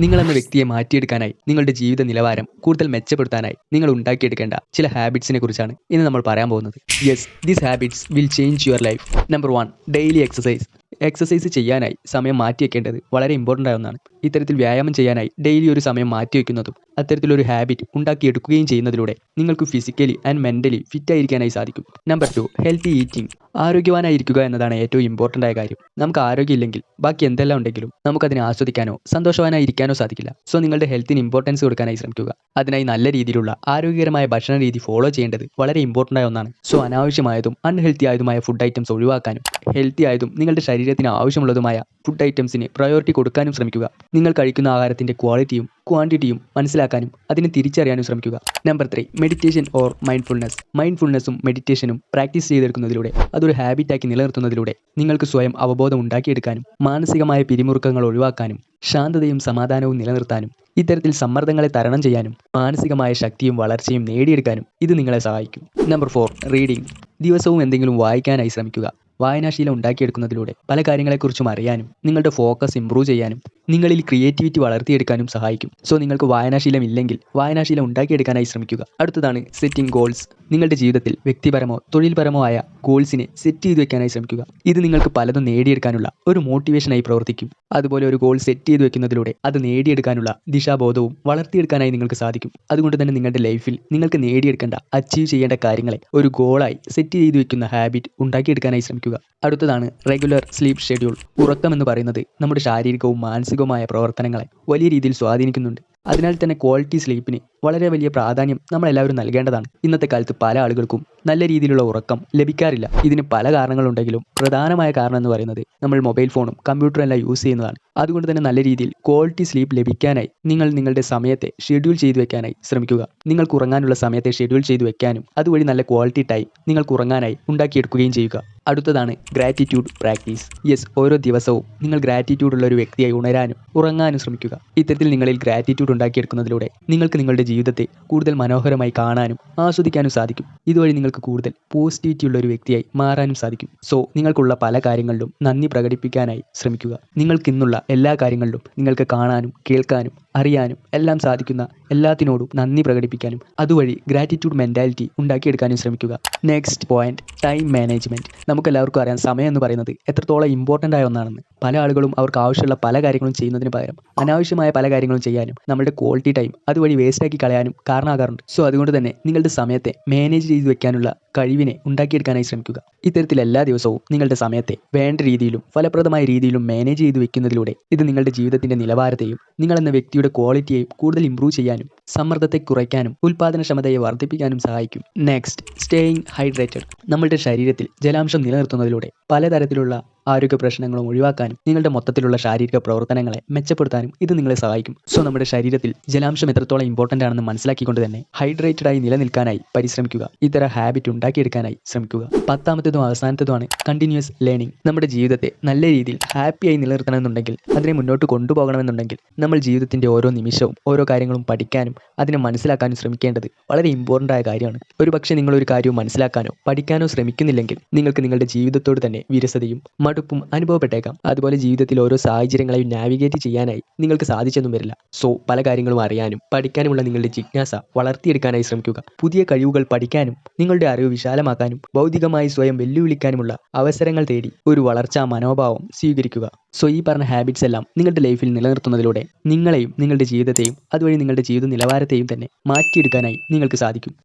നിങ്ങളെന്ന വ്യക്തിയെ മാറ്റിയെടുക്കാനായി നിങ്ങളുടെ ജീവിത നിലവാരം കൂടുതൽ മെച്ചപ്പെടുത്താനായി നിങ്ങൾ ഉണ്ടാക്കിയെടുക്കേണ്ട ചില ഹാബിറ്റ്സിനെ കുറിച്ചാണ് ഇന്ന് നമ്മൾ പറയാൻ പോകുന്നത്. Yes these habits will change your life number one daily exercise exercise ചെയ്യാനായി സമയം മാറ്റിവെക്കേണ്ടത് വളരെ ഇമ്പോർട്ടന്റ് ആയ ഒന്നാണ്. ഇത്തരത്തിൽ വ്യായാമം ചെയ്യാനായി ഡെയിലി ഒരു സമയം മാറ്റിവെക്കുന്നതും അത്തരത്തിലൊരു ഹാബിറ്റ് ഉണ്ടാക്കിയെടുക്കുകയും ചെയ്യുന്നതിലൂടെ നിങ്ങൾക്ക് ഫിസിക്കലി ആൻഡ് മെന്റലി ഫിറ്റ് ആയിരിക്കാനായി സാധിക്കും. നമ്പർ ടു ഹെൽത്തി ഈറ്റിംഗ് ആരോഗ്യവാനായിരിക്കുക എന്നതാണ് ഏറ്റവും ഇമ്പോർട്ടന്റ് ആയ കാര്യം. നമുക്ക് ആരോഗ്യമില്ലെങ്കിൽ ബാക്കി എന്തെല്ലാം ഉണ്ടെങ്കിലും നമുക്കതിനെ ആസ്വദിക്കാനോ സന്തോഷവാനായിരിക്കാനോ സാധിക്കില്ല. സോ നിങ്ങളുടെ ഹെൽത്തിന് ഇമ്പോർട്ടൻസ് കൊടുക്കാനായി ശ്രമിക്കുക. അതിനായി നല്ല രീതിയിലുള്ള ആരോഗ്യകരമായ ഭക്ഷണ രീതി ഫോളോ ചെയ്യേണ്ടത് വളരെ ഇമ്പോർട്ടന്റ് ആയ ഒന്നാണ്. സോ അനാവശ്യമായതും അൺഹെൽത്തി ആയതുമായ ഫുഡ് ഐറ്റംസ് ഒഴിവാക്കാനും ഹെൽത്തി ആയതും നിങ്ങളുടെ ശരീരത്തിന് ആവശ്യമുള്ളതുമായ ഫുഡ് ഐറ്റംസിന് പ്രയോറിറ്റി കൊടുക്കാനും ശ്രമിക്കുക. നിങ്ങൾ കഴിക്കുന്ന ആഹാരത്തിന്റെ ക്വാളിറ്റിയും ക്വാണ്ടിറ്റിയും മനസ്സിലാക്കാനും അതിനെ തിരിച്ചറിയാനും ശ്രമിക്കുക. Number three meditation or mindfulness മൈൻഡ്ഫുൾനെസ്സും മെഡിറ്റേഷനും പ്രാക്ടീസ് ചെയ്തെടുക്കുന്നതിലൂടെ അതൊരു ഹാബിറ്റാക്കി നിലനിർത്തുന്നതിലൂടെ നിങ്ങൾക്ക് സ്വയം അവബോധം ഉണ്ടാക്കിയെടുക്കാനും മാനസികമായ പിരിമുറുക്കങ്ങൾ ഒഴിവാക്കാനും ശാന്തതയും സമാധാനവും നിലനിർത്താനും ഇത്തരത്തിൽ സമ്മർദ്ദങ്ങളെ തരണം ചെയ്യാനും മാനസികമായ ശക്തിയും വളർച്ചയും നേടിയെടുക്കാനും ഇത് നിങ്ങളെ സഹായിക്കും. നമ്പർ ഫോർ റീഡിംഗ് ദിവസവും എന്തെങ്കിലും വായിക്കാനായി ശ്രമിക്കുക. വായനാശീലം ഉണ്ടാക്കിയെടുക്കുന്നതിലൂടെ പല കാര്യങ്ങളെക്കുറിച്ചും അറിയാനും നിങ്ങളുടെ ഫോക്കസ് ഇമ്പ്രൂവ് ചെയ്യാനും നിങ്ങളിൽ ക്രിയേറ്റിവിറ്റി വളർത്തിയെടുക്കാനും സഹായിക്കും. സോ നിങ്ങൾക്ക് വായനാശീലം ഇല്ലെങ്കിൽ വായനാശീലം ഉണ്ടാക്കിയെടുക്കാനായി ശ്രമിക്കുക. അടുത്തതാണ് സെറ്റിംഗ് ഗോൾസ് നിങ്ങളുടെ ജീവിതത്തിൽ വ്യക്തിപരമോ തൊഴിൽപരമോ ആയ ഗോൾസിനെ സെറ്റ് ചെയ്തു വെക്കാനായി ശ്രമിക്കുക. ഇത് നിങ്ങൾക്ക് പലതും നേടിയെടുക്കാനുള്ള ഒരു മോട്ടിവേഷനായി പ്രവർത്തിക്കും. അതുപോലെ ഒരു ഗോൾ സെറ്റ് ചെയ്തു വെക്കുന്നതിലൂടെ അത് നേടിയെടുക്കാനുള്ള ദിശാബോധവും വളർത്തിയെടുക്കാനായി നിങ്ങൾക്ക് സാധിക്കും. അതുകൊണ്ട് തന്നെ നിങ്ങളുടെ ലൈഫിൽ നിങ്ങൾക്ക് നേടിയെടുക്കേണ്ട അച്ചീവ് ചെയ്യേണ്ട കാര്യങ്ങളെ ഒരു ഗോളായി സെറ്റ് ചെയ്തു വെക്കുന്ന ഹാബിറ്റ് ഉണ്ടാക്കിയെടുക്കാനായി ശ്രമിക്കുക. അടുത്തതാണ് റെഗുലർ സ്ലീപ്പ് ഷെഡ്യൂൾ ഉറക്കം എന്ന് പറയുന്നത് നമ്മുടെ ശാരീരികവും മാനസികവുമായ പ്രവർത്തനങ്ങളെ വലിയ രീതിയിൽ സ്വാധീനിക്കുന്നുണ്ട്. അതിനാൽ തന്നെ ക്വാളിറ്റി സ്ലീപ്പിന് വളരെ വലിയ പ്രാധാന്യം നമ്മളെല്ലാവരും നൽകേണ്ടതാണ്. ഇന്നത്തെ കാലത്ത് പല ആളുകൾക്കും നല്ല രീതിയിലുള്ള ഉറക്കം ലഭിക്കാറില്ല. ഇതിന് പല കാരണങ്ങളുണ്ടെങ്കിലും പ്രധാനമായ കാരണം എന്ന് പറയുന്നത് നമ്മൾ മൊബൈൽ ഫോണും കമ്പ്യൂട്ടറും എല്ലാം യൂസ് ചെയ്യുന്നതാണ്. അതുകൊണ്ട് തന്നെ നല്ല രീതിയിൽ ക്വാളിറ്റി സ്ലീപ്പ് ലഭിക്കാനായി നിങ്ങൾ നിങ്ങളുടെ സമയത്തെ ഷെഡ്യൂൾ ചെയ്തു വെക്കാനായി ശ്രമിക്കുക. നിങ്ങൾക്ക് ഉറങ്ങാനുള്ള സമയത്തെ ഷെഡ്യൂൾ ചെയ്തു വെക്കാനും അതുവഴി നല്ല ക്വാളിറ്റി ടൈം നിങ്ങൾക്ക് ഉറങ്ങാനായി ഉണ്ടാക്കിയെടുക്കുകയും ചെയ്യുക. അടുത്തതാണ് ഗ്രാറ്റിറ്റ്യൂഡ് പ്രാക്ടീസ് യെസ് ഓരോ ദിവസവും നിങ്ങൾ ഗ്രാറ്റിറ്റ്യൂഡ് ഉള്ള ഒരു വ്യക്തിയായി ഉണരാനും ഉറങ്ങാനും ശ്രമിക്കുക. ഇത്തരത്തിൽ നിങ്ങളിൽ ഗ്രാറ്റിറ്റ്യൂഡ് ഉണ്ടാക്കിയെടുക്കുന്നതിലൂടെ നിങ്ങൾക്ക് നിങ്ങളുടെ ജീവിതത്തെ കൂടുതൽ മനോഹരമായി കാണാനും ആസ്വദിക്കാനും സാധിക്കും. ഇതുവഴി നിങ്ങൾക്ക് കൂടുതൽ പോസിറ്റിവിറ്റി ഉള്ള ഒരു വ്യക്തിയായി മാറാനും സാധിക്കും. സോ നിങ്ങൾക്കുള്ള പല കാര്യങ്ങളിലും നന്ദി പ്രകടിപ്പിക്കാനായി ശ്രമിക്കുക. നിങ്ങൾക്കിന്നുള്ള എല്ലാ കാര്യങ്ങളിലും നിങ്ങൾക്ക് കാണാനും കേൾക്കാനും അറിയാനും എല്ലാം സാധിക്കുന്ന എല്ലാത്തിനോടും നന്ദി പ്രകടിപ്പിക്കാനും അതുവഴി ഗ്രാറ്റിറ്റ്യൂഡ് മെന്റാലിറ്റി ഉണ്ടാക്കിയെടുക്കാനും ശ്രമിക്കുക. നെക്സ്റ്റ് പോയിന്റ് ടൈം മാനേജ്മെന്റ് നമുക്കെല്ലാവർക്കും അറിയാം സമയം എന്ന് പറയുന്നത് എത്രത്തോളം ഇമ്പോർട്ടന്റ് ആയ ഒന്നാണെന്ന്. പല ആളുകളും അവർക്ക് ആവശ്യമുള്ള പല കാര്യങ്ങളും ചെയ്യുന്നതിന് പകരം അനാവശ്യമായ പല കാര്യങ്ങളും ചെയ്യാനും നമ്മുടെ ക്വാളിറ്റി ടൈം അതുവഴി വേസ്റ്റാക്കി കളയാനും കാരണമാകാറുണ്ട്. സോ അതുകൊണ്ട് തന്നെ നിങ്ങളുടെ സമയത്തെ മാനേജ് ചെയ്ത് വെക്കാനുള്ള കഴിവിനെ ഉണ്ടാക്കിയെടുക്കാനായി ശ്രമിക്കുക. ഇത്തരത്തിൽ എല്ലാ ദിവസവും നിങ്ങളുടെ സമയത്തെ വേണ്ട രീതിയിലും ഫലപ്രദമായ രീതിയിലും മാനേജ് ചെയ്ത് വെക്കുന്നതിലൂടെ ഇത് നിങ്ങളുടെ ജീവിതത്തിന്റെ നിലവാരത്തെയും നിങ്ങളെന്ന വ്യക്തിയുടെ ക്വാളിറ്റിയെയും കൂടുതൽ ഇമ്പ്രൂവ് ചെയ്യാനും സമ്മർദ്ദത്തെ കുറയ്ക്കാനും ഉൽപ്പാദനക്ഷമതയെ വർദ്ധിപ്പിക്കാനും സഹായിക്കും. നെക്സ്റ്റ് സ്റ്റേയിങ് ഹൈഡ്രേറ്റഡ് നമ്മളുടെ ശരീരത്തിൽ ജലാംശം നിലനിർത്തുന്നതിലൂടെ പലതരത്തിലുള്ള ആരോഗ്യ പ്രശ്നങ്ങളും ഒഴിവാക്കാനും നിങ്ങളുടെ മൊത്തത്തിലുള്ള ശാരീരിക പ്രവർത്തനങ്ങളെ മെച്ചപ്പെടുത്താനും ഇത് നിങ്ങളെ സഹായിക്കും. സോ നമ്മുടെ ശരീരത്തിൽ ജലാംശം എത്രത്തോളം ഇമ്പോർട്ടന്റ് ആണെന്ന് മനസ്സിലാക്കിക്കൊണ്ട് തന്നെ ഹൈഡ്രേറ്റഡ് ആയി നിലനിൽക്കാനായി പരിശ്രമിക്കുക. ഇത്തരം ഹാബിറ്റ് ഉണ്ടാക്കിയെടുക്കാനായി ശ്രമിക്കുക. പത്താമത്തേതും അവസാനത്തേതുമാണ് കണ്ടിന്യൂസ് ലേണിംഗ് നമ്മുടെ ജീവിതത്തെ നല്ല രീതിയിൽ ഹാപ്പിയായി നിലനിർത്തണമെന്നുണ്ടെങ്കിൽ അതിനെ മുന്നോട്ട് കൊണ്ടുപോകണമെന്നുണ്ടെങ്കിൽ നമ്മൾ ജീവിതത്തിന്റെ ഓരോ നിമിഷവും ഓരോ കാര്യങ്ങളും പഠിക്കാനും അതിനെ മനസ്സിലാക്കാനും ശ്രമിക്കേണ്ടത് വളരെ ഇമ്പോർട്ടന്റ് ആയ കാര്യമാണ്. ഒരു പക്ഷേ നിങ്ങളൊരു കാര്യവും മനസ്സിലാക്കാനോ പഠിക്കാനോ ശ്രമിക്കുന്നില്ലെങ്കിൽ നിങ്ങൾക്ക് നിങ്ങളുടെ ജീവിതത്തോട് തന്നെ വിരസതയും മടുപ്പും അനുഭവപ്പെട്ടേക്കാം. അതുപോലെ ജീവിതത്തിൽ ഓരോ സാഹചര്യങ്ങളെയും നാവിഗേറ്റ് ചെയ്യാനായി നിങ്ങൾക്ക് സാധിച്ചെന്നും വരില്ല. സോ പല കാര്യങ്ങളും അറിയാനും പഠിക്കാനുമുള്ള നിങ്ങളുടെ ജിജ്ഞാസ വളർത്തിയെടുക്കാനായി ശ്രമിക്കുക. പുതിയ കഴിവുകൾ പഠിക്കാനും നിങ്ങളുടെ അറിവ് വിശാലമാക്കാനും ഭൗതികമായി സ്വയം വെല്ലുവിളിക്കാനുമുള്ള അവസരങ്ങൾ തേടി ഒരു വളർച്ചാ മനോഭാവം സ്വീകരിക്കുക. സോ ഈ പറഞ്ഞ ഹാബിറ്റ്സ് എല്ലാം നിങ്ങളുടെ ലൈഫിൽ നിലനിർത്തുന്നതിലൂടെ നിങ്ങളെയും നിങ്ങളുടെ ജീവിതത്തെയും അതുവഴി നിങ്ങളുടെ ജീവിത നിലവാരത്തെയും തന്നെ മാറ്റിയെടുക്കാനായി നിങ്ങൾക്ക് സാധിക്കും.